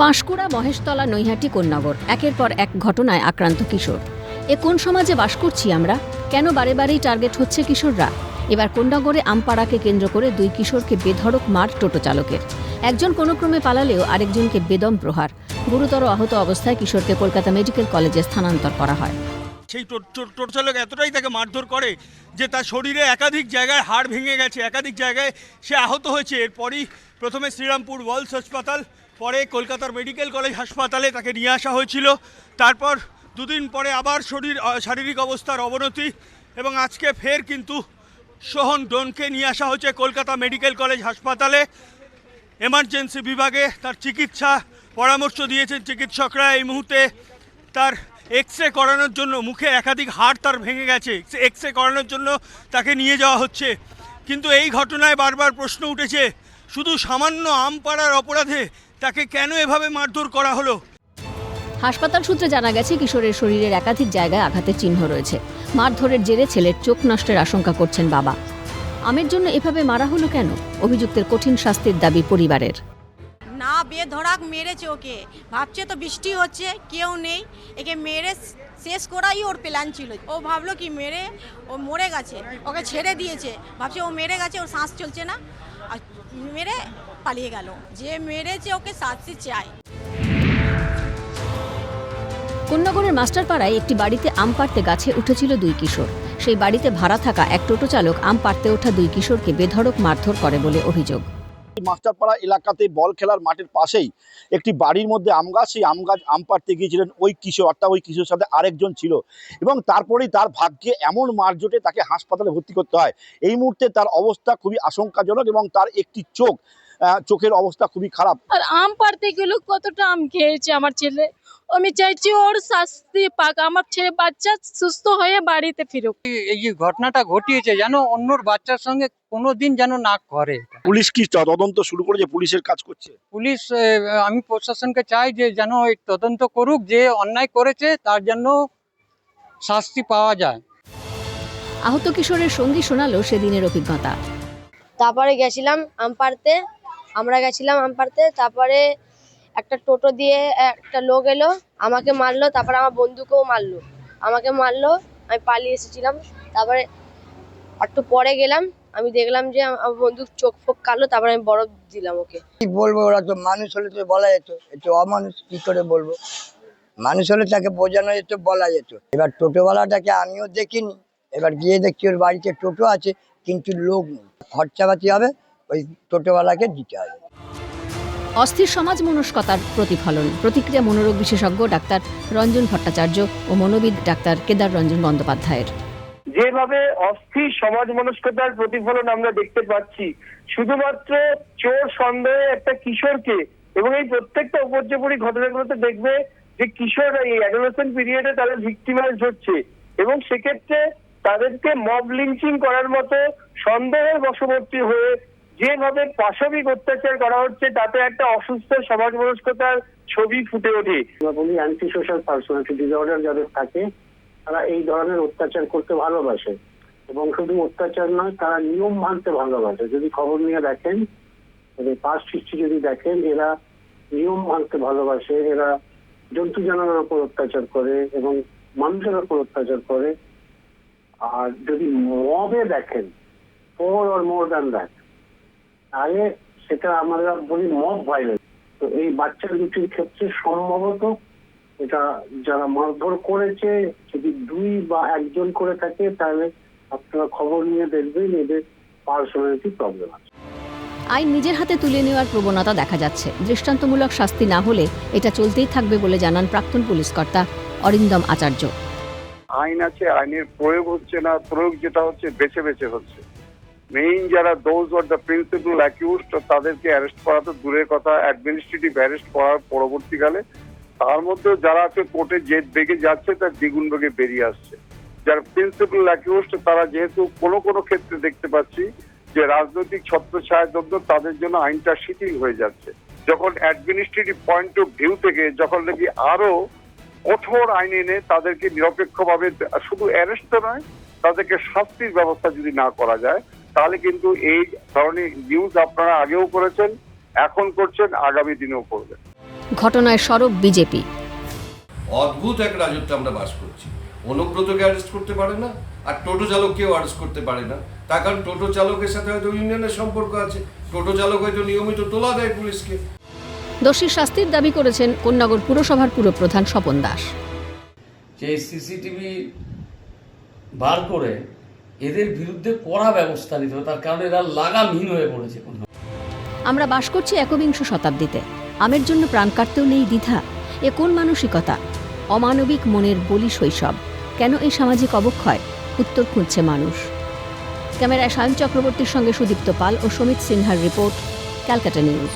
পাঁশকুড়া, মহেশতলা, নৈহাটি, কোন্নগর। একের পর এক ঘটনায় আক্রান্ত কিশোর। এ কোন সমাজে বাস করছি আমরা? কেন বারে বারেই টার্গেট হচ্ছে কিশোররা? এবার কোন্নগরে আমপাড়াকে কেন্দ্র করে দুই কিশোরকে বেধড়ক মার টোটো চালকের। একজন কোনো ক্রমে পালালেও আরেকজনকে বেদম প্রহার। গুরুতর আহত অবস্থায় কিশোরকে কলকাতা মেডিকেল কলেজে স্থানান্তর করা হয়। সেই টোটো চালক এতটাই তাকে মারধর করে যে তার শরীরে একাধিক জায়গায় হাড় ভেঙে গেছে, একাধিক জায়গায় সে আহত হয়েছে। এরপরই প্রথমে শ্রীরামপুর ওয়ার্লস হাসপাতাল পরে কলকাতার মেডিকেল কলেজ হাসপাতালে তাকে নিয়ে আসা হয়েছিল। তারপর দুদিন পরে আবার শরীর শারীরিক অবস্থার অবনতি এবং আজকে ফের কিন্তু সোহন ডোনকে নিয়ে আসা হয়েছে কলকাতা মেডিকেল কলেজ হাসপাতালে। এমার্জেন্সি বিভাগে তার চিকিৎসা পরামর্শ দিয়েছেন চিকিৎসকরা। এই মুহূর্তে তার এক্স রে করানোর জন্য মুখে একাধিক হাড় তার ভেঙে গেছে। এক্স রে করানোর জন্য তাকে নিয়ে যাওয়া হচ্ছে। কিন্তু এই ঘটনায় বারবার প্রশ্ন উঠেছে, শুধু সামান্য আম পাড়ার অপরাধে তাকে কেন এভাবে মারধর করা হলো? হাসপাতাল সূত্রে জানা গেছে কিশোরের শরীরের একাধিক জায়গায় আঘাতের চিহ্ন রয়েছে। মারধরের জেরে ছেলের চোখ নষ্টের আশঙ্কা করছেন বাবা। আমের জন্য এভাবে মারা হলো কেন? অভিযুক্তের কঠিন শাস্তির দাবি পরিবারের। না বেধড়াক মেরেছে ওকে। ভাবছে তো বৃষ্টি হচ্ছে কেউ নেই। একে মেরে শেষ করাই ওর প্ল্যান ছিল। ও ভাবলো কি মেরে ও মরে গেছে। ওকে ছেড়ে দিয়েছে। ভাবছে ও মেরে গেছে ওর শ্বাস চলছে না। আর মেরে পালিয়ে গেল। যে মেরেছে ওকে শাস্তি চাই। কোন্নগরের মাস্টারপাড়ায় একটি বাড়িতে আম পাড়তে গাছে উঠেছিল দুই কিশোর। সেই বাড়িতে ভাড়া থাকা এক টোটো চালক আম পাড়তে ওঠা দুই কিশোরকে বেধড়ক মারধর করে বলে অভিযোগ। মাস্টারপাড়া এলাকাতে বল খেলার মাঠের পাশেই একটি বাড়ির মধ্যে আম গাছ সেই আম গাছ আম পাড়তে গিয়েছিলেন ওই কিশোর অর্থাৎ ওই কিশোর সাথে আরেকজন ছিল। এবং তারপরেই তার ভাগ্যে এমন মারজোটে তাকে হাসপাতালে ভর্তি করতে হয়। এই মুহূর্তে তার অবস্থা খুবই আশঙ্কাজনক এবং তার একটি চোখ চোখের অবস্থা খুবই খারাপ। আর আম পাড়তে গেল কতটা আম খেয়েছে আমার ছেলে। আমি চাইছি ওর শাস্তি পাক আমার ছেলে বাচ্চা সুস্থ হয়ে বাড়িতে ফিরুক। এই যে ঘটনাটা ঘটিয়েছে যেন অন্যর বাচ্চার সঙ্গে কোনোদিন যেন না করে পুলিশ কি তদন্ত শুরু করেছে? পুলিশের কাজ করছে? পুলিশ আমি প্রশাসনকে চাই যে যেন এই তদন্ত করুক যে অন্যায় করেছে তার জন্য শাস্তি পাওয়া যায়। আহত কিশোরের সঙ্গী শোনালো সেদিনের অভিজ্ঞতা। তারপরে গেছিলাম আম পাড়তে। আমরা গেছিলাম আম তারপরে একটা টোটো দিয়ে একটা লোক এলো, আমাকে মারলো, তারপরে আমার বন্ধুকেও মারলো। আমাকে মারলো, আমি পালিয়ে এসেছিলাম, তারপরে একটু পরে গেলাম, আমি দেখলাম যে আমার বন্ধু চোখ ফোক কাটলো তারপরে আমি বরফ দিলাম ওকে। কি বলব, ওরা তো মানুষ হলে তো বলা যেত একটু অমানুষ, কি করে বলব? মানুষ হলে তাকে বোঝানো যেত, বলা যেত। এবার টোটোওয়ালাটাকে আমিও দেখিনি, এবার গিয়ে দেখছি ওর বাড়িতে টোটো আছে, কিন্তু লোক নেই। খরচাপাতি হবে ওই টোটোওয়ালাকে দিতে হবে অস্থির সমাজ মনস্কতার প্রতিফলন। প্রতিক্রিয়া মনোরোগ বিশেষজ্ঞ ডাক্তার রঞ্জন ভট্টাচার্য ও মনোবিদ ডাক্তার কেদার রঞ্জন বন্দ্যোপাধ্যায়ের। যেভাবে অস্থির সমাজ মনস্কতার প্রতিফলন আমরা দেখতে পাচ্ছি শুধুমাত্র চোর সন্দেহে একটা কিশোরকে এবং এই প্রত্যেকটা উপর্যপুরি ঘটনাগুলোতে দেখবে যে কিশোর এই অ্যাডোলেসেন্ট পিরিয়ডে তারা ভিক্টিমাইজ হচ্ছে এবং সেক্ষেত্রে তাদেরকে মব লিঞ্চিং করার মতো সন্দেহের বশবর্তী হয়ে যেভাবে পাশবিক অত্যাচার করা হচ্ছে, তাতে একটা অসুস্থ সমাজ মনস্কতার ছবি ফুটে ওঠে। বলি অ্যান্টি সোশ্যাল পার্সোনালিটি ডিসঅর্ডার যাদের থাকে, তারা এই ধরনের অত্যাচার করতে ভালোবাসে। এবং শুধু অত্যাচার নয়, তারা নিয়ম মানতে ভালোবাসে। যদি খবর নিয়ে দেখেন পাস্ট হিস্ট্রি যদি দেখেন, এরা নিয়ম মানতে ভালোবাসে, এরা জন্তু জানোয়ারের উপর অত্যাচার করে এবং মানুষের উপর অত্যাচার করে। আর যদি মবে দেখেন four or more than that তাহলে সেটা আমরা বলি মব ভাইলেন্স তো এই বাচ্চা দুটির ক্ষেত্রে সম্ভবত এটা যারা মারধর করেছে যদি দুই বা একজন করে থাকে তাহলে আপনারা খবর নিয়ে দেখবেন এদের পার্সোনালিটি প্রবলেম আছে। আইন নিজের হাতে তুলে নেওয়ার প্রবণতা দেখা যাচ্ছে। দৃষ্টান্তমূলক শাস্তি না হলে এটা চলতেই থাকবে বলে জানান প্রাক্তন পুলিশ কর্তা অরিন্দম আচার্য। আইন আছে আইনের প্রয়োগ হচ্ছে না প্রয়োগ যেটা হচ্ছে বেছে বেছে হচ্ছে। মেইন যারা those or the principal accused তাদেরকে অ্যারেস্ট করা তো দূরের কথা। অ্যাডমিনিস্ট্রেটিভ অ্যারেস্ট করার পরবর্তীকালে তার মধ্যে যারা আছে কোর্টে যে বেগে যাচ্ছে, তার দ্বিগুণ বেগে বেরিয়ে আসছে। যারা প্রিন্সিপাল অ্যাকিউজড তারা যেহেতু কোনো কোনো ক্ষেত্রে দেখতে পাচ্ছি যে রাজনৈতিক ছত্রছায়ার জন্য তাদের জন্য আইনটা শিথিল হয়ে যাচ্ছে। যখন অ্যাডমিনিস্ট্রেটিভ পয়েন্ট অফ ভিউ থেকে যখন নাকি আরও কঠোর আইন এনে তাদেরকে নিরপেক্ষভাবে শুধু অ্যারেস্ট নয়, তাদেরকে শাস্তির ব্যবস্থা যদি না করা যায় তাহলে কিন্তু এই ধরনের নিউজ আপনারা আগেও করেছেন এখন করছেন আগামী দিনেও করবেন। ঘটনায় সরব বিজেপি। অদ্ভুত এক রাজত্বে আমরা বাস করছি। অনুব্রতকে অ্যারেস্ট করতে পারে না আর টোটো চালককেও অ্যারেস্ট করতে পারে না। তার কারণ টোটো চালকের সাথে হয়তো ইউনিয়নের সম্পর্ক আছে। টোটো চালক হয়তো নিয়মিত তোলা দেয় পুলিশকে। দোষীর শাস্তির দাবি করেছেন কোন্নগর পুরসভার পুরপ্রধান স্বপন দাস। যে সিসিটিভি বার করে এদের বিরুদ্ধে কড়া ব্যবস্থা নিতে হবে, তার কারণ এরা লাগামহীন হয়ে পড়েছে। আমরা বাস করছি একবিংশ শতাব্দীতে। আমের জন্য প্রাণ কাটতেও নেই দ্বিধা। এ কোন মানসিকতা? অমানবিক মনের বলি শৈশব। কেন এই সামাজিক অবক্ষয়? উত্তর খুঁজছে মানুষ। ক্যামেরায় সায়ন চক্রবর্তীর সঙ্গে সুদীপ্ত পাল ও সমিত সিনহার রিপোর্ট, ক্যালকাটা নিউজ।